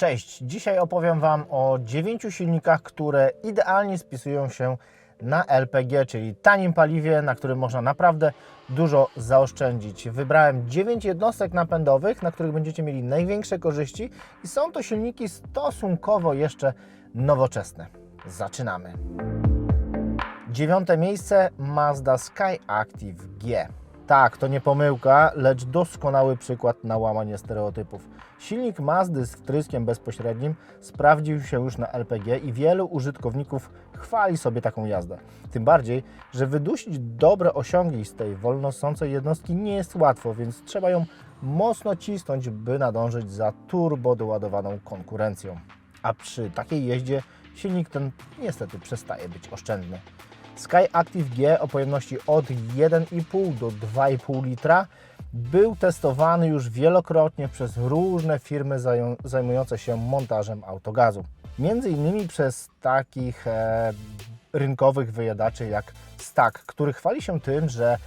Cześć! Dzisiaj opowiem Wam o dziewięciu silnikach, które idealnie spisują się na LPG, czyli tanim paliwie, na którym można naprawdę dużo zaoszczędzić. Wybrałem 9 jednostek napędowych, na których będziecie mieli największe korzyści i są to silniki stosunkowo jeszcze nowoczesne. Zaczynamy. Dziewiąte miejsce Mazda Skyactiv G. Tak, to nie pomyłka, lecz doskonały przykład na łamanie stereotypów. Silnik Mazdy z wtryskiem bezpośrednim sprawdził się już na LPG i wielu użytkowników chwali sobie taką jazdę. Tym bardziej, że wydusić dobre osiągi z tej wolnosącej jednostki nie jest łatwo, więc trzeba ją mocno cisnąć, by nadążyć za turbo doładowaną konkurencją. A przy takiej jeździe silnik ten niestety przestaje być oszczędny. Sky Active G o pojemności od 1,5 do 2,5 litra był testowany już wielokrotnie przez różne firmy zajmujące się montażem autogazu. Między innymi przez takich e, rynkowych wyjadaczy jak Stack, który chwali się tym, że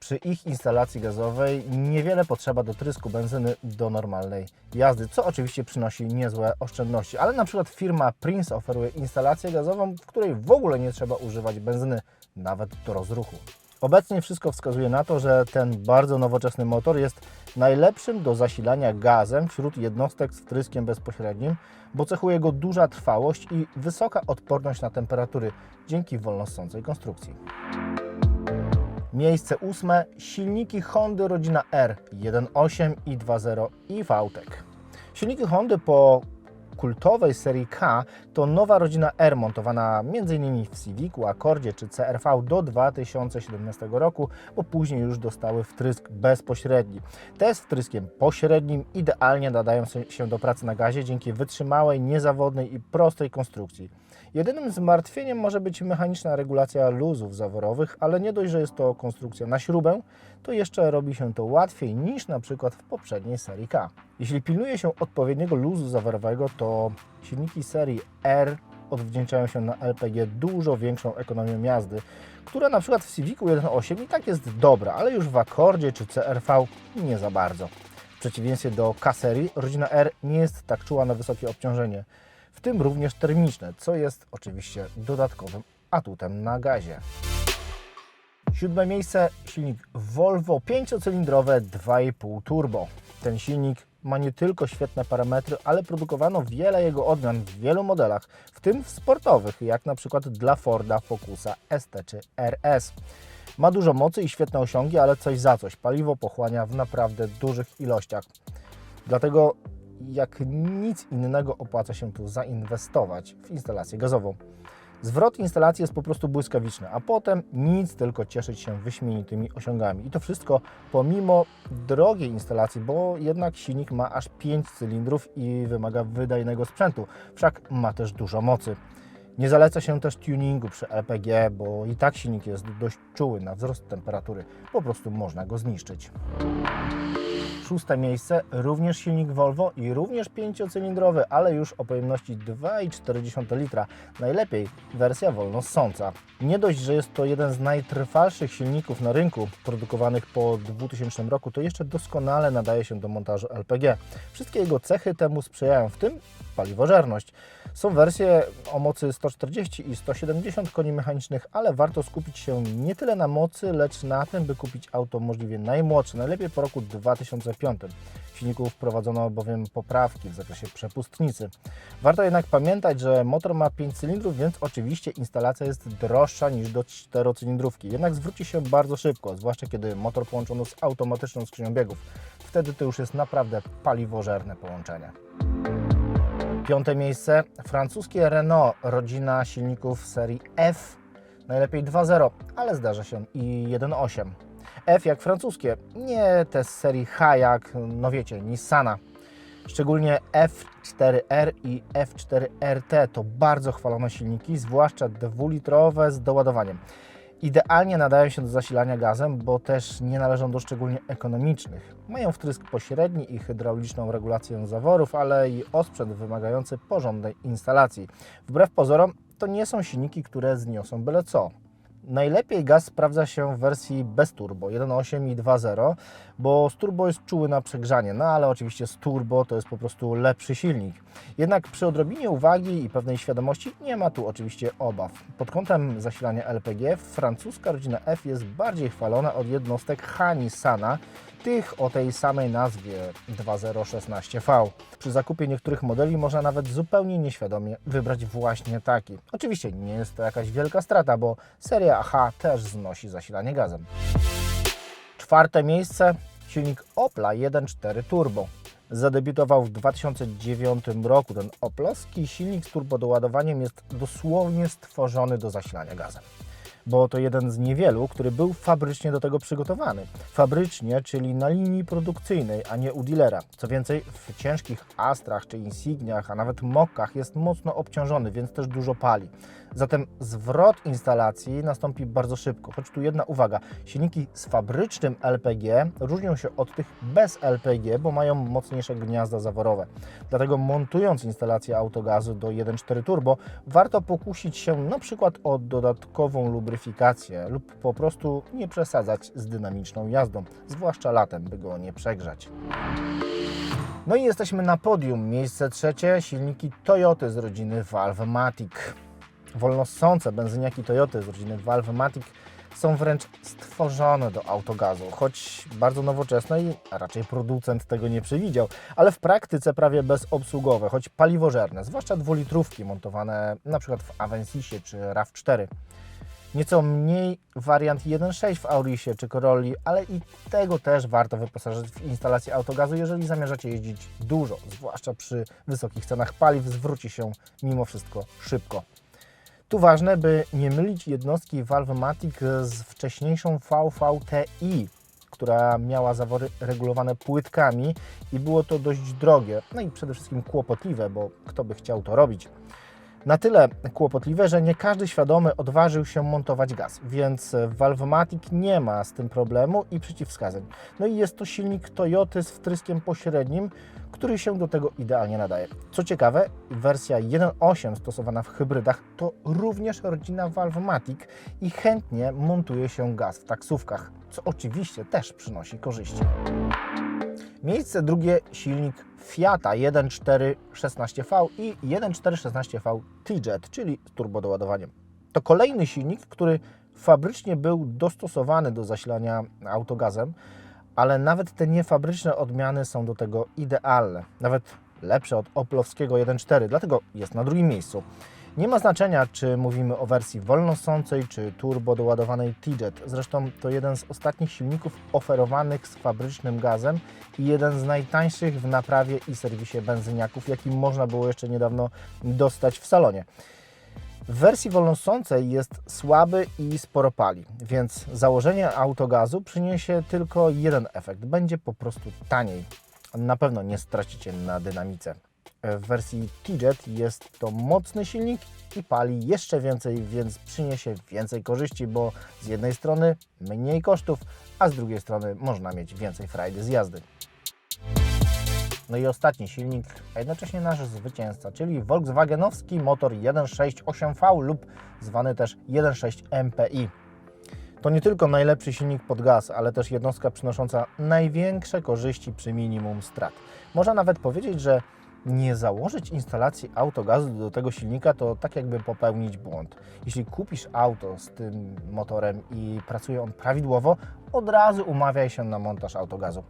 przy ich instalacji gazowej niewiele potrzeba do trysku benzyny do normalnej jazdy, co oczywiście przynosi niezłe oszczędności. Ale na przykład firma Prince oferuje instalację gazową, w której w ogóle nie trzeba używać benzyny, nawet do rozruchu. Obecnie wszystko wskazuje na to, że ten bardzo nowoczesny motor jest najlepszym do zasilania gazem wśród jednostek z wtryskiem bezpośrednim, bo cechuje go duża trwałość i wysoka odporność na temperatury dzięki wolnossącej konstrukcji. Miejsce ósme silniki Hondy rodzina R 1.8 i 2.0 i VTEC. Silniki Hondy po kultowej serii K to nowa rodzina R montowana m.in. w Civicu, Accordzie czy CRV do 2017 roku, bo później już dostały wtrysk bezpośredni. Te z wtryskiem pośrednim idealnie nadają się do pracy na gazie dzięki wytrzymałej, niezawodnej i prostej konstrukcji. Jedynym zmartwieniem może być mechaniczna regulacja luzów zaworowych, ale nie dość, że jest to konstrukcja na śrubę, to jeszcze robi się to łatwiej niż na przykład w poprzedniej serii K. Jeśli pilnuje się odpowiedniego luzu zaworowego, to silniki serii R odwdzięczają się na LPG dużo większą ekonomią jazdy, która na przykład w Civicu 1.8 i tak jest dobra, ale już w Accordzie czy CRV nie za bardzo. W przeciwieństwie do K-serii, rodzina R nie jest tak czuła na wysokie obciążenie, w tym również termiczne, co jest oczywiście dodatkowym atutem na gazie. Siódme miejsce silnik Volvo 5-cylindrowe 2,5 turbo. Ten silnik ma nie tylko świetne parametry, ale produkowano wiele jego odmian w wielu modelach, w tym w sportowych, jak na przykład dla Forda Focusa ST czy RS. Ma dużo mocy i świetne osiągi, ale coś za coś. Paliwo pochłania w naprawdę dużych ilościach. Dlatego jak nic innego opłaca się tu zainwestować w instalację gazową. Zwrot instalacji jest po prostu błyskawiczny, a potem nic, tylko cieszyć się wyśmienitymi osiągami. I to wszystko pomimo drogiej instalacji, bo jednak silnik ma aż 5 cylindrów i wymaga wydajnego sprzętu, wszak ma też dużo mocy. Nie zaleca się też tuningu przy LPG, bo i tak silnik jest dość czuły na wzrost temperatury, po prostu można go zniszczyć. Szóste miejsce, również silnik Volvo i również pięciocylindrowy, ale już o pojemności 2,4 litra. Najlepiej wersja wolnossąca. Nie dość, że jest to jeden z najtrwalszych silników na rynku produkowanych po 2000 roku, to jeszcze doskonale nadaje się do montażu LPG. Wszystkie jego cechy temu sprzyjają, w tym paliwożerność. Są wersje o mocy 140 i 170 koni mechanicznych, ale warto skupić się nie tyle na mocy, lecz na tym, by kupić auto możliwie najmłodsze, najlepiej po roku 2005. W silniku wprowadzono bowiem poprawki w zakresie przepustnicy. Warto jednak pamiętać, że motor ma 5 cylindrów, więc oczywiście instalacja jest droższa niż do 4-cylindrówki. Jednak zwróci się bardzo szybko, zwłaszcza kiedy motor połączono z automatyczną skrzynią biegów. Wtedy to już jest naprawdę paliwożerne połączenie. Piąte miejsce francuskie Renault, rodzina silników serii F, najlepiej 2.0, ale zdarza się i 1.8. F jak francuskie, nie te z serii H jak, no wiecie, Nissana. Szczególnie F4R i F4RT to bardzo chwalone silniki, zwłaszcza dwulitrowe z doładowaniem. Idealnie nadają się do zasilania gazem, bo też nie należą do szczególnie ekonomicznych. Mają wtrysk pośredni i hydrauliczną regulację zaworów, ale i osprzęt wymagający porządnej instalacji. Wbrew pozorom, to nie są silniki, które zniosą byle co. Najlepiej gaz sprawdza się w wersji bez turbo 1.8 i 2.0, bo z turbo jest czuły na przegrzanie, no ale oczywiście z turbo to jest po prostu lepszy silnik. Jednak przy odrobinie uwagi i pewnej świadomości nie ma tu oczywiście obaw. Pod kątem zasilania LPG francuska rodzina F jest bardziej chwalona od jednostek Hanisana, tych o tej samej nazwie 2016V. Przy zakupie niektórych modeli można nawet zupełnie nieświadomie wybrać właśnie taki. Oczywiście nie jest to jakaś wielka strata, bo seria H też znosi zasilanie gazem. Czwarte miejsce silnik Opla 1.4 Turbo. Zadebiutował w 2009 roku. Ten oplowski silnik z turbodoładowaniem jest dosłownie stworzony do zasilania gazem bo to jeden z niewielu, który był fabrycznie do tego przygotowany. Fabrycznie, czyli na linii produkcyjnej, a nie u dealera. Co więcej, w ciężkich Astrach czy Insigniach, a nawet Mokkach jest mocno obciążony, więc też dużo pali. Zatem zwrot instalacji nastąpi bardzo szybko. Choć tu jedna uwaga, silniki z fabrycznym LPG różnią się od tych bez LPG, bo mają mocniejsze gniazda zaworowe. Dlatego montując instalację autogazu do 1.4 turbo, warto pokusić się na przykład o dodatkową lubryfikację lub po prostu nie przesadzać z dynamiczną jazdą, zwłaszcza latem, by go nie przegrzać. No i jesteśmy na podium. Miejsce trzecie, silniki Toyoty z rodziny Valvematic. Wolnossące benzyniaki Toyoty z rodziny Valvematic są wręcz stworzone do autogazu, choć bardzo nowoczesne i raczej producent tego nie przewidział, ale w praktyce prawie bezobsługowe, choć paliwożerne, zwłaszcza dwulitrówki montowane np. w Avensisie czy RAV4. Nieco mniej wariant 1.6 w Aurisie czy Corolli, ale i tego też warto wyposażyć w instalację autogazu, jeżeli zamierzacie jeździć dużo, zwłaszcza przy wysokich cenach paliw, zwróci się mimo wszystko szybko. Tu ważne, by nie mylić jednostki Valvematic z wcześniejszą VVTi, która miała zawory regulowane płytkami i było to dość drogie, no i przede wszystkim kłopotliwe, bo kto by chciał to robić. Na tyle kłopotliwe, że nie każdy świadomy odważył się montować gaz, więc Valvematic nie ma z tym problemu i przeciwwskazań. No i jest to silnik Toyoty z wtryskiem pośrednim, który się do tego idealnie nadaje. Co ciekawe, wersja 1.8 stosowana w hybrydach to również rodzina Valvematic i chętnie montuje się gaz w taksówkach, co oczywiście też przynosi korzyści. Miejsce drugie silnik Fiata 1.4 16V i 1.4 16V T-Jet, czyli z turbodoładowaniem. To kolejny silnik, który fabrycznie był dostosowany do zasilania autogazem, ale nawet te niefabryczne odmiany są do tego idealne, nawet lepsze od oplowskiego 1.4, dlatego jest na drugim miejscu. Nie ma znaczenia, czy mówimy o wersji wolnosącej, czy turbo doładowanej T-Jet. Zresztą to jeden z ostatnich silników oferowanych z fabrycznym gazem i jeden z najtańszych w naprawie i serwisie benzyniaków, jaki można było jeszcze niedawno dostać w salonie. W wersji wolnosącej jest słaby i sporo pali, więc założenie autogazu przyniesie tylko jeden efekt. Będzie po prostu taniej. Na pewno nie stracicie na dynamice. W wersji T-Jet jest to mocny silnik i pali jeszcze więcej, więc przyniesie więcej korzyści, bo z jednej strony mniej kosztów, a z drugiej strony można mieć więcej frajdy z jazdy. No i ostatni silnik, a jednocześnie nasz zwycięzca, czyli Volkswagenowski motor 1.6.8V lub zwany też 1.6 MPI. To nie tylko najlepszy silnik pod gaz, ale też jednostka przynosząca największe korzyści przy minimum strat. Można nawet powiedzieć, że nie założyć instalacji autogazu do tego silnika, to tak jakby popełnić błąd. Jeśli kupisz auto z tym motorem i pracuje on prawidłowo, od razu umawiaj się na montaż autogazu.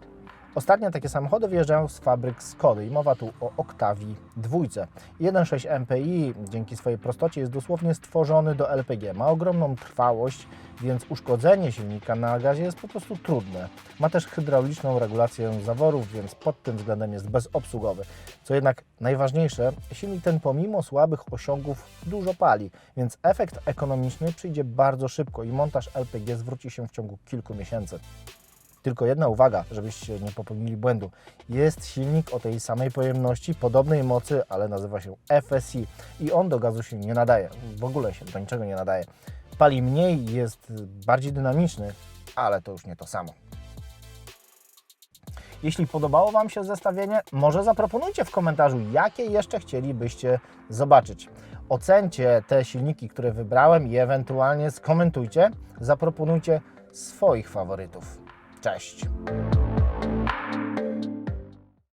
Ostatnio takie samochody wjeżdżają z fabryk Skody i mowa tu o Octavii dwójce. 1.6 MPI dzięki swojej prostocie jest dosłownie stworzony do LPG. Ma ogromną trwałość, więc uszkodzenie silnika na gazie jest po prostu trudne. Ma też hydrauliczną regulację zaworów, więc pod tym względem jest bezobsługowy. Co jednak najważniejsze, silnik ten pomimo słabych osiągów dużo pali, więc efekt ekonomiczny przyjdzie bardzo szybko i montaż LPG zwróci się w ciągu kilku miesięcy. Tylko jedna uwaga, żebyście nie popełnili błędu. Jest silnik o tej samej pojemności, podobnej mocy, ale nazywa się FSI i on do gazu się nie nadaje. W ogóle się do niczego nie nadaje. Pali mniej, jest bardziej dynamiczny, ale to już nie to samo. Jeśli podobało Wam się zestawienie, może zaproponujcie w komentarzu, jakie jeszcze chcielibyście zobaczyć. Ocencie te silniki, które wybrałem i ewentualnie skomentujcie, zaproponujcie swoich faworytów. Cześć!